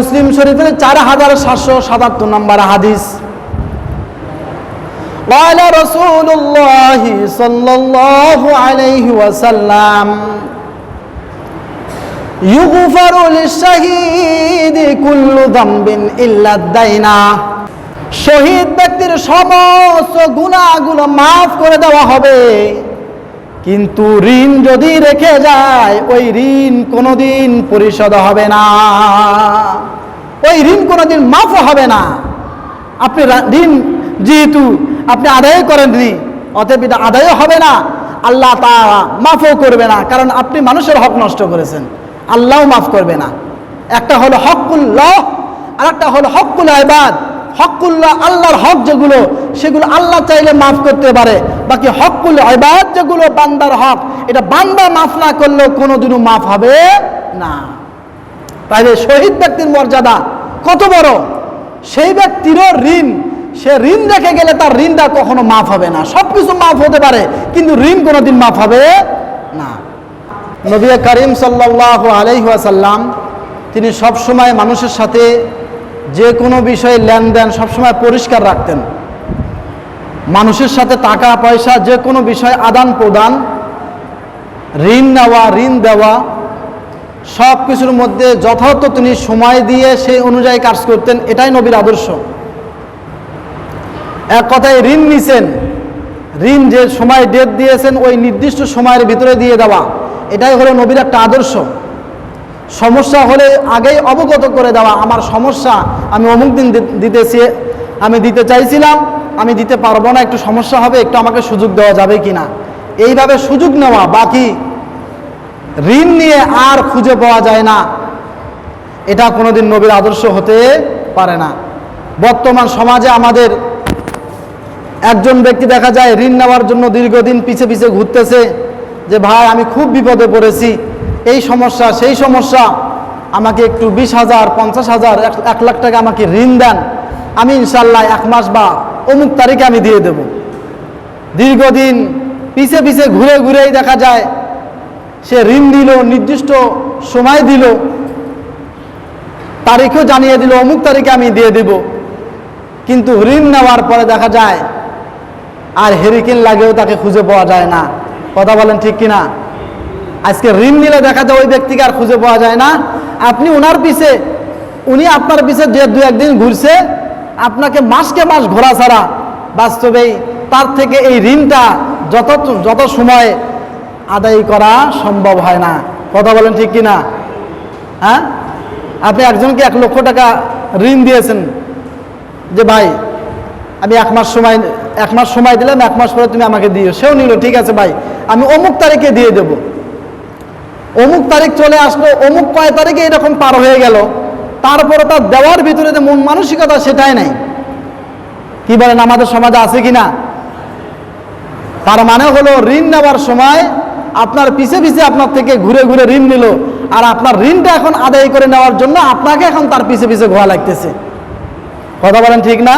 মুসলিম শরীফের চার হাজার সাতশো সাতাত্তর নম্বর হাদিস قال رسول الله صلى الله عليه وسلم يغفر للشهيد كل ذنب إلا الدين শহীদ ব্যক্তির সমস্ত গুণাগুলো মাফ করে দেওয়া হবে কিন্তু ঋণ যদি রেখে যায়, ওই ঋণ কোনোদিন পরিশোধ হবে না। ওই ঋণ কোনোদিন মাফ হবে না। আপনি ঋণ যেহেতু আপনি আদায় করেননি, অতএব এটা আদায়ও হবে না। আল্লাহ তা মাফও করবে না, কারণ আপনি মানুষের হক নষ্ট করেছেন। আল্লাহও মাফ করবে না। একটা হলো হকুল্লাহ আর একটা হলো হকুল আইবাদ হকুল্লাহ আল্লাহর হক যেগুলো, সেগুলো আল্লাহ চাইলে মাফ করতে পারে। বাকি হকুল আইবাদ যেগুলো, বান্দার হক, এটা বান্দা মাফ না করলেও কোনোদিনও মাফ হবে না। তাইলে শহীদ ব্যক্তির মর্যাদা কত বড়? সেই ব্যক্তিরও ঋণ, সে ঋণ রেখে গেলে তার ঋণটা কখনো মাফ হবে না। সব কিছু মাফ হতে পারে, কিন্তু ঋণ কোনোদিন মাফ হবে না। নবী করিম সাল্লাহ আলহাসাল্লাম তিনি সবসময় মানুষের সাথে যে কোনো বিষয়ে লেনদেন সবসময় পরিষ্কার রাখতেন। মানুষের সাথে টাকা, পয়সা, যে কোনো বিষয় আদান প্রদান, ঋণ নেওয়া, ঋণ দেওয়া, সব কিছুর মধ্যে যথার্থ তিনি সময় দিয়ে সেই অনুযায়ী কাজ করতেন, এটাই নবীর আদর্শ। এক কথায় ঋণ নিছেন, ঋণ যে সময়, ডেট দিয়েছেন, ওই নির্দিষ্ট সময়ের ভিতরে দিয়ে দেওয়া, এটাই হলো নবীর একটা আদর্শ। সমস্যা হলে আগেই অবগত করে দেওয়া। আমার সমস্যা আমি অমুক দিন দিতেছি, আমি দিতে চাইছিলাম, আমি দিতে পারব না, একটু সমস্যা হবে, একটু আমাকে সুযোগ দেওয়া যাবে কি না এইভাবে সুযোগ নেওয়া বাকি। ঋণ নিয়ে আর খুঁজে পাওয়া যায় না। এটা কোনোদিন নবীর আদর্শ হতে পারে না। বর্তমান সমাজে আমাদের একজন ব্যক্তি দেখা যায়, ঋণ নেওয়ার জন্য দীর্ঘদিন পিছে পিছে ঘুরতেছে, যে, ভাই, আমি খুব বিপদে পড়েছি। এই সমস্যা, সেই সমস্যা, আমাকে একটু বিশ হাজার, পঞ্চাশ হাজার, এক- লাখ টাকা আমাকে ঋণ দেন, আমি ইনশাল্লাহ এক মাস বা অমুক তারিখে আমি দিয়ে দেব। দীর্ঘদিন পিছে পিছে ঘুরে ঘুরেই দেখা যায়, সে ঋণ দিল, নির্দিষ্ট সময় দিল, তারিখও জানিয়ে দিল, অমুক তারিখে আমি দিয়ে দেব। কিন্তু ঋণ নেওয়ার পরে দেখা যায়, আর হেরিকেন লাগেও তাকে খুঁজে পাওয়া যায় না। কথা বলেন ঠিক কিনা? আজকে ঋণ নিলে দেখা যায় ওই ব্যক্তিকে আর খুঁজে পাওয়া যায় না। আপনি ওনার পিছে, উনি আপনার পিছে যে দু একদিন ঘুরছে, আপনাকে মাসকে মাস ঘোরা ছাড়া বাস্তবেই তার থেকে এই ঋণটা যত যত সময় আদায় করা সম্ভব হয় না। কথা বলেন ঠিক কিনা? হ্যাঁ? আপনি একজনকে এক লক্ষ টাকা ঋণ দিয়েছেন যে, ভাই, আমি এক মাস সময়, এক মাস সময় দিলাম, এক মাস পরে তুমি আমাকে দিও। সেও নিল, ঠিক আছে ভাই, আমি অমুক তারিখে দিয়ে দেব। অমুক তারিখ চলে আসলো, অমুক কয় তারিখে এরকম পার হয়ে গেল। তারপরে তার দেওয়ার ভিতরে যে মন মানসিকতা, সেটাই নাই। কি বলেন, আমাদের সমাজে আছে কি না? তার মানে হলো, ঋণ নেওয়ার সময় আপনার পিছে পিছে আপনার থেকে ঘুরে ঘুরে ঋণ নিল, আর আপনার ঋণটা এখন আদায় করে নেওয়ার জন্য আপনাকে এখন তার পিছে পিছে ঘোয়া লাগতেছে। কথা বলেন ঠিক না?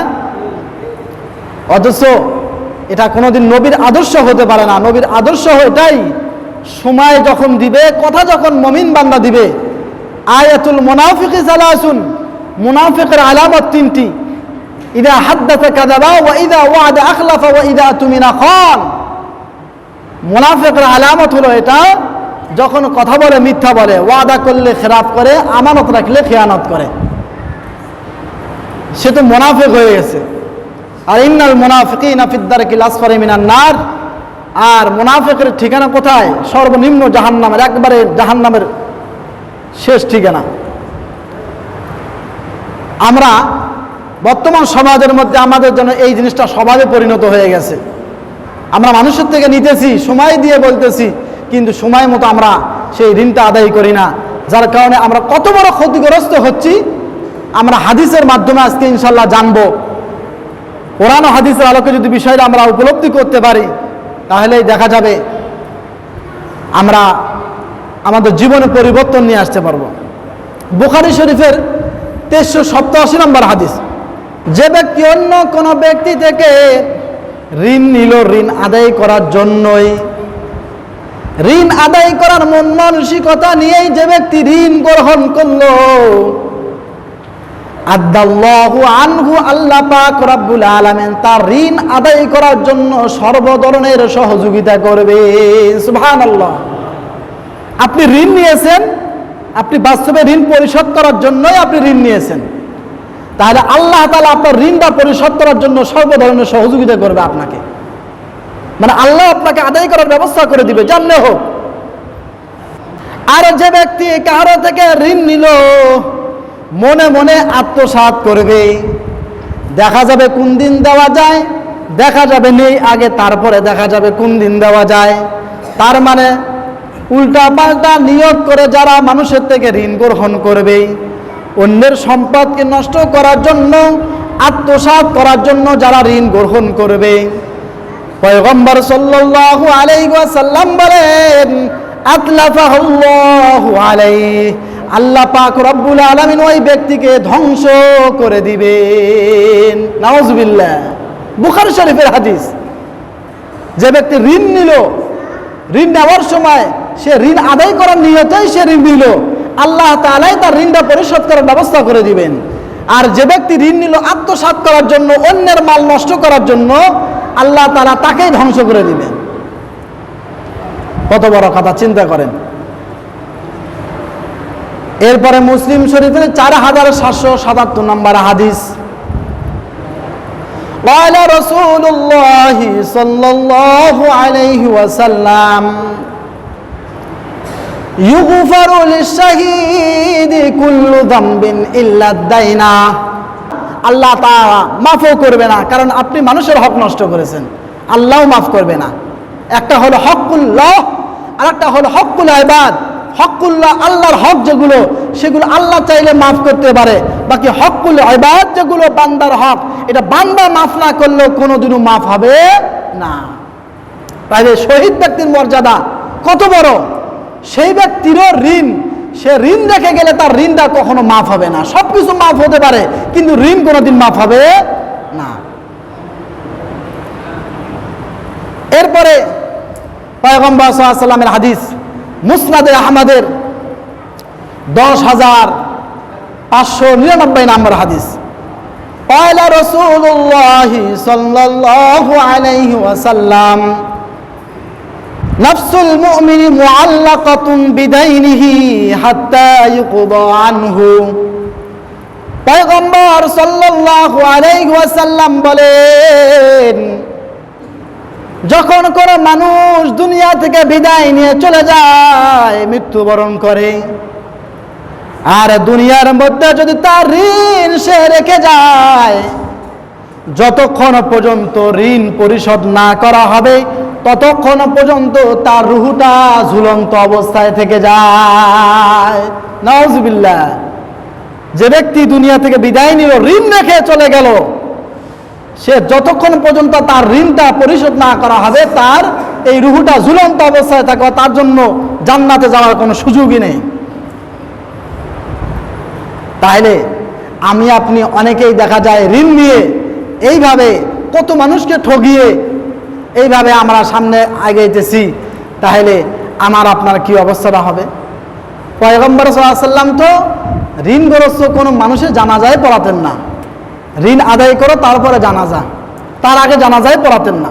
অথচ এটা কোনোদিন নবীর আদর্শ হতে পারে না। নবীর আদর্শ এটাই সময় যখন দিবে, কথা যখন মমিন বান্দা দিবে, আয়াতুল মুনাফিক সালাসুন, মুনাফিকের আলামত তিনটি। ইদা হাদ্দাথা কাযাবা ওয়া ইদা ওয়াদা আখলাফা ওয়া ইদা তুমিনা খান। মুনাফিকের আলামত হলো এটা, যখন কথা বলে, মিথ্যা বলে, ওয়াদা করলে খেরাপ করে, আমানত রাখলে খেয়ানত করে। সে তো মোনাফেক হয়ে গেছে। আর ইন্নাল মোনাফিকিন আফিদ্দারকিল আসফারে মিনার নার। আর মোনাফেকের ঠিকানা কোথায়? সর্বনিম্ন জাহান্নামের, একবারে জাহান্নামের শেষ ঠিকানা। আমরা বর্তমান সমাজের মধ্যে আমাদের জন্য এই জিনিসটা স্বভাবে পরিণত হয়ে গেছে। আমরা মানুষের থেকে নিতেছি, সময় দিয়ে বলতেছি, কিন্তু সময় মতো আমরা সেই ঋণটা আদায় করি না। যার কারণে আমরা কত বড় ক্ষতিগ্রস্ত হচ্ছি, আমরা হাদিসের মাধ্যমে আজকে ইনশাল্লাহ জানব। ও হাদিসের আলোকে যদি বিষয়টা আমরা উপলব্ধি করতে পারি তাহলেই দেখা যাবে আমরা আমাদের জীবনে পরিবর্তন নিয়ে আসতে পারব। বুখারি শরীফের তেইশশো সপ্তাশি নম্বর হাদিস, যে ব্যক্তি অন্য কোনো ব্যক্তি থেকে ঋণ নিল, ঋণ আদায় করার জন্যই। ঋণ আদায় করার মন মানসিকতা নিয়েই যে ব্যক্তি ঋণ গ্রহণ করল আদাল্লাহু আনহু আল্লাহ পাক রব্বুল আলামিন তার ঋণ আদায় করার জন্য সর্ব ধরনের সহযোগিতা করবে। সুবহানাল্লাহ। আপনি ঋণ নিয়েছেন, আপনি বাস্তবে ঋণ পরিশোধ করার জন্যই আপনি ঋণ নিয়েছেন। তাহলে আল্লাহ তাআলা আপনার ঋণটা পরিশোধ করার জন্য সর্ব ধরনের সহযোগিতা করবে আপনাকে। মানে আল্লাহ আপনাকে আদায় করার ব্যবস্থা করে দিবে জানলে হোক। আর যে ব্যক্তি কারও থেকে ঋণ নিল মনে মনে আত্মসাৎ করবে। দেখা যাবে কোন দিন দেওয়া যায়, দেখা যাবে নেই আগে, তারপরে দেখা যাবে কোন দিন দেওয়া যায়। তার মানে উল্টা পাল্টা নিয়োগ করে যারা মানুষের থেকে ঋণ গ্রহণ করবে, অন্যের সম্পদকে নষ্ট করার জন্য, আত্মসাৎ করার জন্য যারা ঋণ গ্রহণ করবে। পয়গম্বর সাল্লাল্লাহু আলাইহি ওয়াসাল্লাম বলেন আতলাফাহুল্লাহু আলাইহি। আল্লাহ পাক রব্বুল আলামিন ওই ব্যক্তিকে ধ্বংস করে দিবেন। নাউজুবিল্লাহ। বুখারী শরীফের হাদিস। যে ব্যক্তি ঋণ নিল, ঋণ নেওয়ার সময় সে ঋণ আদায় করার নিয়তেই সে ঋণ নিল। আল্লাহ তাআলাই তার ঋণটা পরিশোধ করার ব্যবস্থা করে দিবেন। আর যে ব্যক্তি ঋণ নিল আত্মসাৎ করার জন্য, অন্যের মাল নষ্ট করার জন্য, আল্লাহ তাআলা তাকেই ধ্বংস করে দিবেন। কত বড় কথা, চিন্তা করেন। এরপরে মুসলিম শরীফের চার হাজার সাতশো সাতাত্তর নম্বর হাদিস قال رسول الله صلى الله عليه وسلم يغفر للشهيد كل ذنب إلا الدين আল্লাহ তাআলা মাফও করবে না কারণ আপনি মানুষের হক নষ্ট করেছেন আল্লাহও মাফ করবে না একটা হলো হকুল্লাহ আর একটা হলো হকুল আইবাদ হকুল্লাহ আল্লাহর হক যেগুলো, সেগুলো আল্লাহ চাইলে মাফ করতে পারে। বাকি হকুল আইবাদ যেগুলো, বান্দার হক, এটা বান্দা মাফ না করলেও কোনোদিনও মাফ হবে না। তাহলে শহীদ ব্যক্তির মর্যাদা কত বড়? সেই ব্যক্তিরও ঋণ, সে ঋণ রেখে গেলে তার ঋণটা কখনো মাফ হবে না। সব কিছু মাফ হতে পারে, কিন্তু ঋণ কোনোদিন মাফ হবে না। এরপরে পয়গম্বর সাল্লামের হাদিস। মুসনাদে আহমদের দশ হাজার পাঁচশো নিরানব্বই নম্বর হাদিস। পয়লা রসুল্লাহি সাল্লাল্লাহু আলাইহি ওয়াসাল্লাম, নফসুল মুমিনি মুআল্লাকাতুন বিদাইনিহি হাত্তা ইউকদা আনহু। পয়গম্বর সাল্লাল্লাহু আলাইহি ওয়াসাল্লাম বলেন যখন কোনো মানুষ দুনিয়া থেকে বিদায় নিয়ে চলে যায়, মৃত্যুবরণ করে। আর দুনিয়ার মধ্যে যদি তার ঋণ সে রেখে যায়, যতক্ষণ পর্যন্ত ঋণ পরিশোধ না করা হবে, ততক্ষণ পর্যন্ত তার রুহুটা ঝুলন্ত অবস্থায় থেকে যায়। নওয়াজবিল্লা যে ব্যক্তি দুনিয়া থেকে বিদায় নিল, ঋণ রেখে চলে গেল সে যতক্ষণ পর্যন্ত তার ঋণটা পরিশোধ না করা হবে, তার এই রুহুটা ঝুলন্ত অবস্থায় থাকবে, তার জন্য জান্নাতে যাওয়ার কোনো সুযোগই নেই। তাহলে আমি আপনি অনেকেই দেখা যায় ঋণ নিয়ে এইভাবে কত মানুষকে ঠগিয়ে এইভাবে আমরা সামনে আগেতেছি তাহলে আমার আপনার কি অবস্থাটা হবে? পয়গম্বর সাল্লাম তো ঋণগ্রস্ত কোনো মানুষের জানাজায় পড়াতেন না। ঋণ আদায় করো তারপরে জানাজা। তার আগে জানাজায় পড়াতেন না।